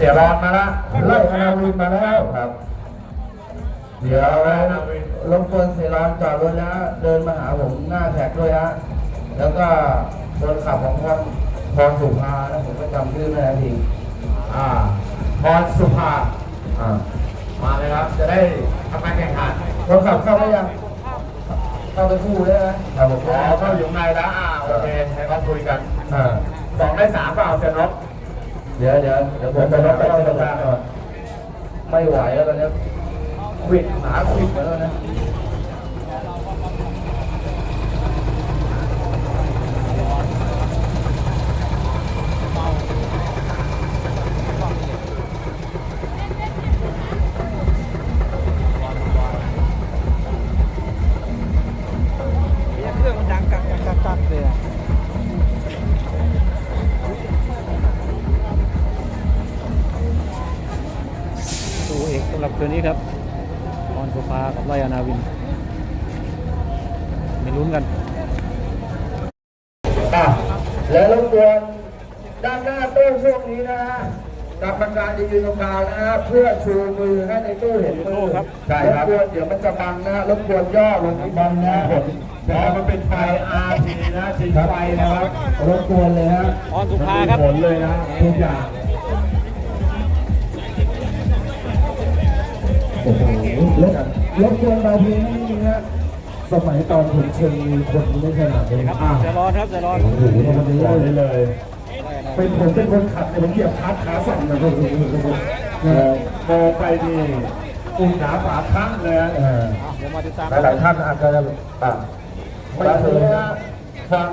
สียร้อนมาละไล่อนาวินมาแล้วครับ เดี๋ยวรบกวนเสียรอนจอดรถนะเดินมาหาผมหน้าแท็กด้วยฮะแล้วก็คนขับของท่านพรสุภานะผมก็จำชื่อไม่ได้ทีอ่าพรสุภาอ่ามาเลยครับ จะได้ทำการแข่งขันคนขับเข้าได้ยังเข้าไปคู่ได้ไหมครับผมอ๋อเข้าอยู่ข้างในแล้วอ่าโอเคให้เขาคุยกันอ่าสองได้สามเปล่าเซนนก เดี๋ยวเดี๋ยวเดี๋ยวผมไปรถไปที่ตรงกลางก่อนไม่ไหวแล้วตอนนี้ควิดหาควิดมาแล้วนะำหรับคืนนี้ครับพรสุภากับไลอนาวินไม่ลุ้นกันอะแล้วรบกวนด้านหน้าตู้ช่วงนี้นะฮะกรรมการจะยืนตรงกลางนะฮะเพื่อชูมือให้ในตู้เห็นมือครับใช่ครับรบกวนเดี๋ยวมันจะบังนะฮะรบกวนย่อลงที่บังนะแต่มันเป็นไฟ RT นะสีไฟนะครับรบกวนเลยฮะพรสุภาครับผลเลยนะทุกอย่าง โอ้โหรบรบกวนบาทีนี่นี่ฮะสมัยตอนผมเชิญมีคนไม่ขนาดนี้ครับอะเจะร้อนครับเจะร้อนโอ้โหวันนี้บอกได้เลย เป็นผมเป็นคนขับแต่ผมเหยียบคาร์ทขาสั่นนะโอ้โหมองมองไปนี่อุ่นหนาฝาทั้งเลยนะเอออะเดี๋ยวมาติดตามหลายๆท่านอาจจะอะไม่เคยนะฟัง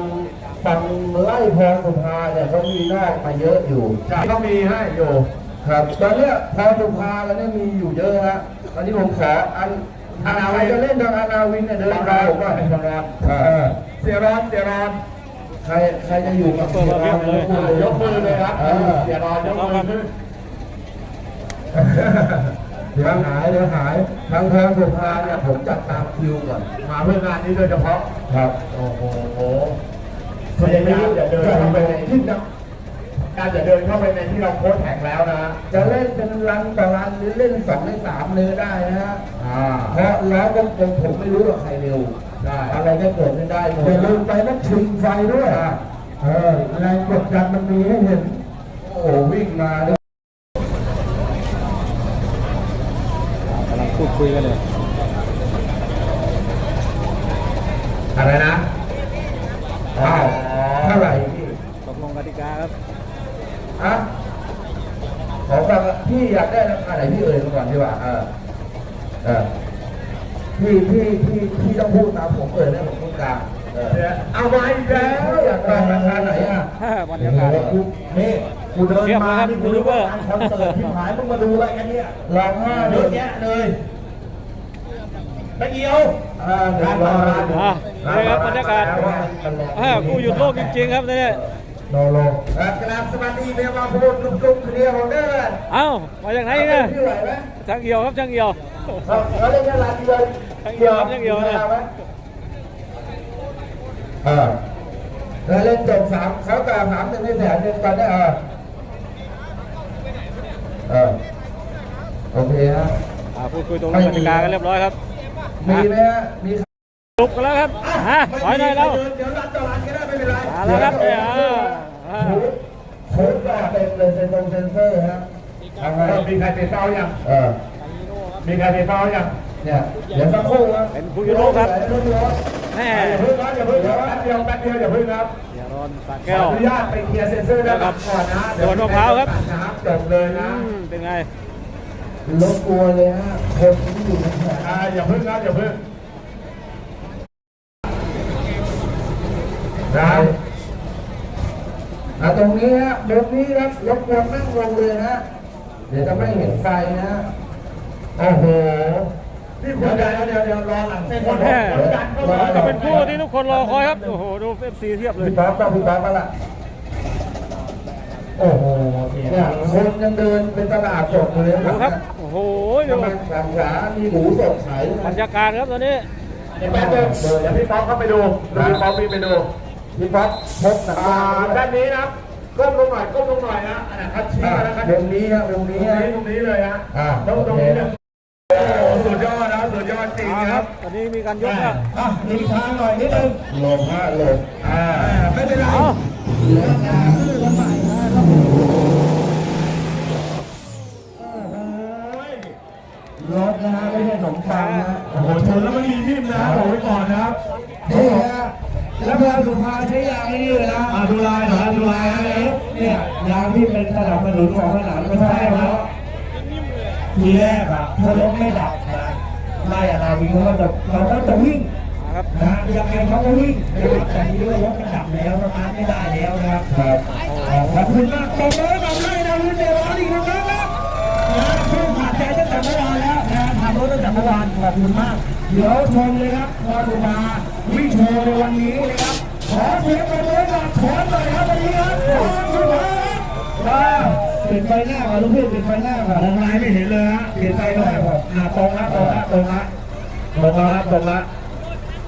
ฟังไล่พรสุภาเนี่ยเขามีนอกมาเยอะอยู่ใช่ก็มีให้อยู่ครับตอนเนี้ยพรสุภาแล้วเนี่ยมีอยู่เยอะฮะต อนนี้ผมขออันอานาวินจะเล่นทางอานาวินเนี่ยเดินบางมาร้านผมว่าบางร้านเออเสียร้อนเสียร้อนใครใครจะอยู่กับเสียร้อนยกมือเลยครับเออเสียร้อนยกมือขึ้นเดี๋ยวหายเดี๋ยวหายทางพรสุภาเนี่ยผมจัดตามคิวก่อนมาเพื่องานนี้โดยเฉพาะครับโอ้โหพยายามอย่าเดินเข้าไปในที่นัก การจะเดินเข้าไปในที่เราโค้ชแข่งแล้วนะจะเล่นเป็นรันต่อรันหรือเล่นสองในสามเลยได้นะฮะอ่าเพราะล้อกลมๆผมไม่รู้ว่าใครเร็วได้อะไรก็เกิดขึ้นได้หมดอย่าลืมไปนักชิงไฟด้วยเออแรงกดดันมันมีให้เห็น โอ้โหวิ่งมาเนี่ยกำลังพูดคุยกันเลย อะไรนะ อ้าวเท่าไหร่พี่ ตกลงกติกาครับ อะขอฟังพี่อยากได้ราคาไหนพี่เอ่ยมาก่อนดีกว่าเออเออพี่พี่พี่พี่ต้องพูดตามผมเอ่ยนะผมพูดกลางเออเอาไว้แล้วพี่อยากได้ราคาไหนอะบรรยากาศกูนี่กูเดินเทียบมานะครับนี่กูรู้ว่าคอนเสิร์ตที่หายมึงมาดูอะไรกันเนี่ยร้องไห้เยอะแยะเลยตะเกียวอ่าเดี๋ยวรออะนี่ครับบรรยากาศอ่าคู่หยุดโลกจริงๆครับเนี่ย โนโลอะกราบสวัสดีเมียมาพูดกลุ่มๆเคลียร์ของเด้อเอ้ามาจากไหนเนี่ยชื่ออะไรไหมช่างเหี่ยวครับช่างเหี่ยวครับเขาเรียกว่าร้านเดียวช่างเหี่ยวครับช่างเหี่ยวนะเออแล้วเล่นจบสามเขากล่าวถามหนึ่งให้แสนหนึ่งก่อนได้เออเออโอเคฮะอ่าพูดคุยตรงเรื่องกติกากันเรียบร้อยครับมีไหมฮะมี ลุกกันแล้วครับฮะถอยหน่อยแล้วเดี๋ยวรันต่อรันก็ได้ไม่เป็นไรมาแล้วครับเนี่ยอ่าอ่าโค้ดก็เป็นเลยเซนตรงเซนเซอร์ฮะทำไงมีใครเตะเป้ายังเออมีใครเตะเป้ายังเนี่ยเดี๋ยวสักครู่นะเป็นผู้ยุโรปครับผู้ยุโรปแม่อย่าพึ่งครับอย่าพึ่งครับแป๊บเดียวแป๊บเดียวอย่าพึ่งครับเดี๋ยวรอนสาขแก้อวอนุญาตไปเคลียร์เซ็นเซอร์ด้านหลังก่อนนะโดนมะพร้าวครับน้ำจบเลยอืนะมเป็นไงรบกวนเลยฮะคนที่อยู่ในแถบอ่าอย่าพึ่งครับอย่าพึ่ง นะอะตรงนี้ฮะตรงนี้ครับรบกวนนั่งลงเลยฮะเดี๋ยวจะไม่เห็นไฟนะโอ้โหนี่คุณเดี๋ยวเดี๋ยวเดี๋ยวรอหลังเส้นแม่ดันเข้ามาจะเป็นคู่ที่ทุกคนรอคอยครับ โอ้โห ดูเอฟซีเทียบเลยพี่ป๊อปต้องพี่ป๊อปมาละโอ้โหเนี่ยคนยังเดินเป็นตลาดสดเลยดูครับ โอ้โหดูกำลังสังขามีหมูสดขายบรรยากาศครับตอนนี้เดี๋ยวแป๊บเดียวเดี๋ยวพี่ป๊อกเข้าไปดูดูพี่ป๊อกพี่ไปดู พี่ป๊อปพบหนังอ่าด้านนี้นะก้มลงหน่อยก้มลงหน่อยนะอะคัดชี้อะมาแล้วคัดวงนี้ครับวงตรงนี้นี้ฮะตรงนี้เลยฮะอ่าตรงตรงนี้เลยโอ้โหสุดยอดนะสุดยอดจริงเอานะคครัรับบตอนนี้มีการยกอะแล้วอะหลีกทางหน่อยนิดนึงหลบฮะหลบอ่าไม่เป็นไรเอาเหลือแต่ชื่อคนใหม่นะครับผม โอ้โห รถนะฮะไม่ใช่ขนมปังนะ โอ้โหชนแล้วมันมีทิ่มนะบอกไว้ก่อนนะครับ นี่ฮะแล้วพอสุภาใช้ยางไอ้นี่เลยนะ อ่าดูลายหน่อยดูลายฮะเอฟ เนี่ ยางที่เป็นสนับสนุนของสนามก็ใช่แล้วทีแรกอะถ้ารถไม่ดับนะไล่อาราวิ่งเขาก็จะเขาก็จะวิ่งมาครับนะยังไงเขาก็วิ่งนะครับแต่ทีนี้รถมันดับแล้วสตาร์ทไม่ได้แล้วนะครับครับขอบคุณมากตบมือกับไล่นาวินเดวอนอีกครั้งครับนะช่วยขาดใจตั้งแต่เมื่อวานแล้วนะทำรถตั้งแต่เมื่อวานขอบคุณมากเดี๋ยวชมเลยครับพอดูมาวิ่งโชว์ในวันนี้นะครับขอเสียงปรบมือกับขอหน่อยครับวันนี้ครับขอสุภาครับ ปิดไฟหน้าก่อนลูกพี่เปิดไฟหน้าก่อนมองลายไม่เห็นเลยฮะเปลี่ยนใจหน่อยครับอ่าตรงละตรงละตรงละตรงล้วครับตรงล้ว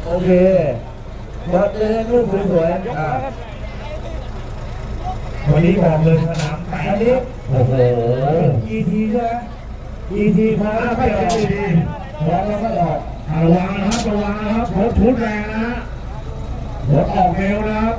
โอเคเดี๋ยวจะได้รูปสวยๆอ่าวันนี้บอกเลยสนามแตกอันนี้โอ้โห ET ใช่ไหม ET พอแล้วค่อยออกพอแล้วค่ออกระวังนะครับระวังนะครับรถทุนแรงนะฮะรถออกเร็วนะครับ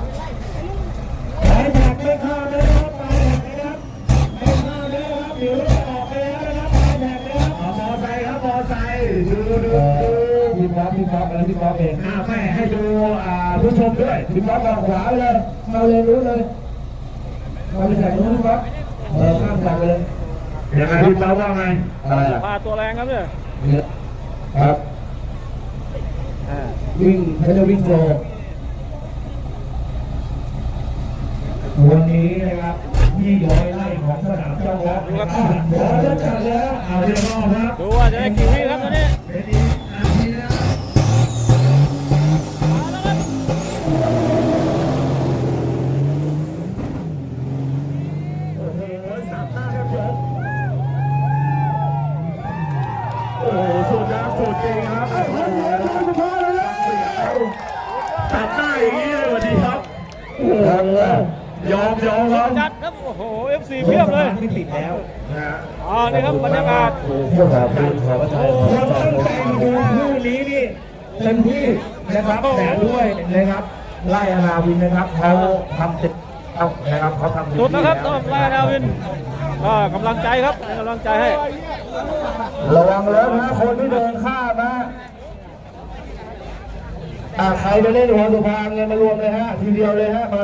ชมด้วยพี่ป๊อปออกขวาไปเลยมาเลยรู้เลยมาไปแท็กรู้พี่ป๊อปเออข้ามแท็กไปเลยยังไงพี่เป้าว่าไงอะไรอะพาตัวแรงครับเนี่ยเนี่ยครับอ่าวิ่งเขาจะวิ่งโฟล์วันนี้นะครับยี่ร้อยไร่ของสนามเจ้าวัดนะครับเดี๋ยวจะจัดแล้วเอาเรียบร้อยครับดูว่าจะได้กี่วิครับตอนนี้ เป็นอีกนาทีนะ มาแล้วครับ โอ้โหสามหน้าครับผมโอ้โหสุดนะสุดจริงครับโอ้โหตัดหน้าอย่างนี้เลยสวัสดีครับโอ้โห ทำแล้ว ยอมยอมครับ จัดครับโอ้โห FC เพียบเลยไม่ติดแล้วนะฮะอ๋อนี่ครับบรรยากาศพวกเราเป็นขอประทานคนตั้งใจดูคู่นี้นี่เต็มที่นะครับแต่ด้วยนะครับไล่อาณาวินนะครับเขาทำเต็มเอานะครับเขาทำเต็มสุดที่นะครับสำหรับไลายนาวินก็กำลังใจครับเป็นกำลังใจให้ ระวังแล้วนะคนที่เดินข้ามนะอ่าใครจะเล่นหัวสุพรรณเงินมารวมเลยฮะทีเดียวเลยฮะมา